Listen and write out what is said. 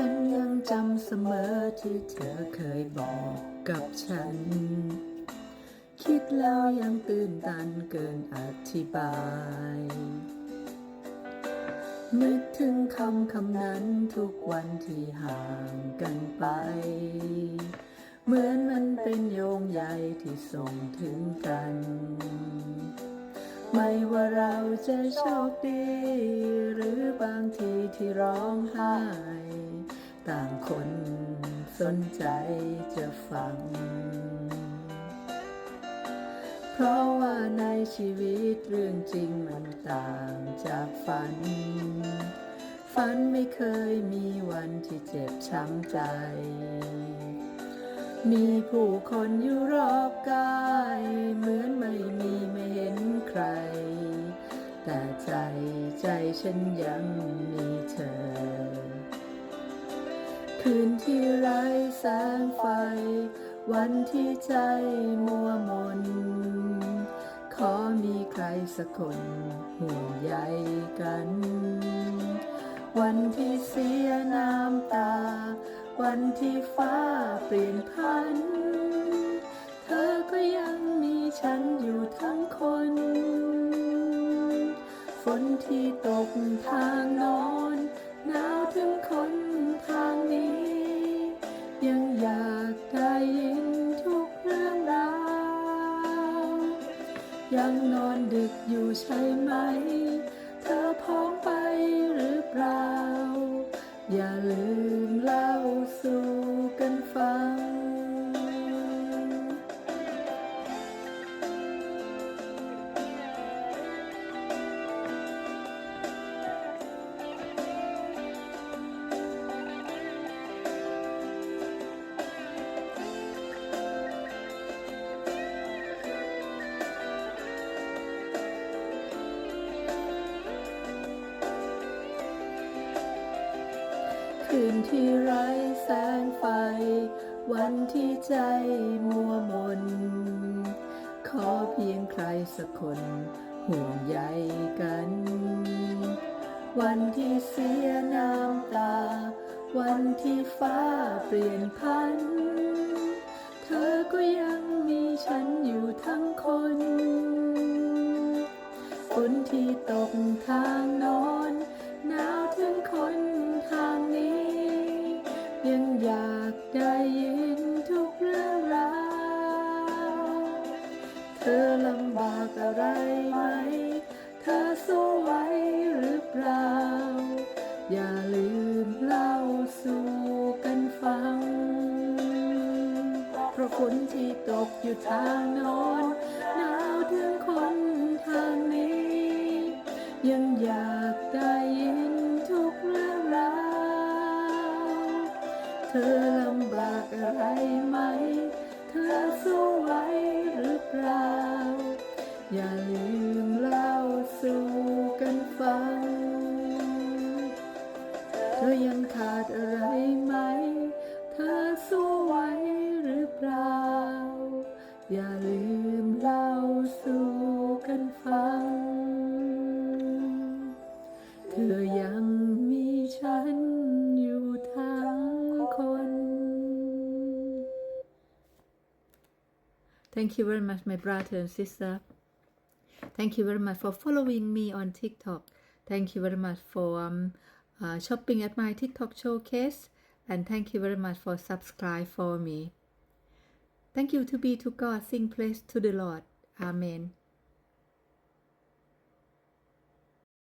ฉันยังจำเสมอที่เธอเคยบอกกับฉัน คิดแล้วยังตื่นตันเกินอธิบาย นึกถึงคำคำนั้นทุกวันที่ห่างกันไป เหมือนมันเป็นโยงใยที่ส่งถึงกัน ไม่ว่าเราจะโชคดี หรือบางทีที่ร้องไห้ ต่างคนสนใจจะฟัง เพราะว่าในชีวิตเรื่องจริงมันต่างจากฝัน ฝันไม่เคยมีวันที่เจ็บช้ำใจ มีผู้คนอยู่รอบกายเหมือนไม่ ฉันยังมีเธอ คืนที่ไร้แสงไฟ วันที่ใจมัวมน ขอมีใครสักคนห่วงใยกัน วันที่เสียน้ำตา วันที่ฟ้าเปลี่ยนพัน เธอก็ยังมีฉันอยู่ทั้งคน นที่ตกทางโนอนหนาวถึงคนทางนี้ ยังอยากได้ยินทุกเรื่องราว ยังนอนดึกอยู่ใช่ไหม คืนที่ไร้แสงไฟ วันที่ใจมัวมน ขอเพียงใครสักคนห่วงใยกัน วันที่เสียน้ำตา วันที่ฟ้าเปลี่ยนพัน เธอก็ยังมีฉันอยู่ทั้งคนฝนที่ตกทางโนอน ได้ยินทุกเรื่องราวเธอลำบากอะไรไหม เธอสู้ไหวหรือเปล่า อย่าลืมเล่าสู่กันฟัง เพราะฝนที่ตกอยู่ทางโน้นหนาวถึงคนทางนี้ ยังอยากได้ยิน อลำบากอะไรไหม เธอสู้ไหวหรือเปล่า อย่าลืมเล่าสู่กันฟัง เธอยังขาดอะไรไหม เธอสู้ไหวหรือเปล่า อย่าลืมเล่าสู่กันฟัง เธอยัง Thank you very much, my brother and sister. Thank you very much for following me on TikTok. Thank you very much for um, uh, shopping at my TikTok showcase. And thank you very much for subscribe for me. Thank you to be to God, sing praise to the Lord. Amen.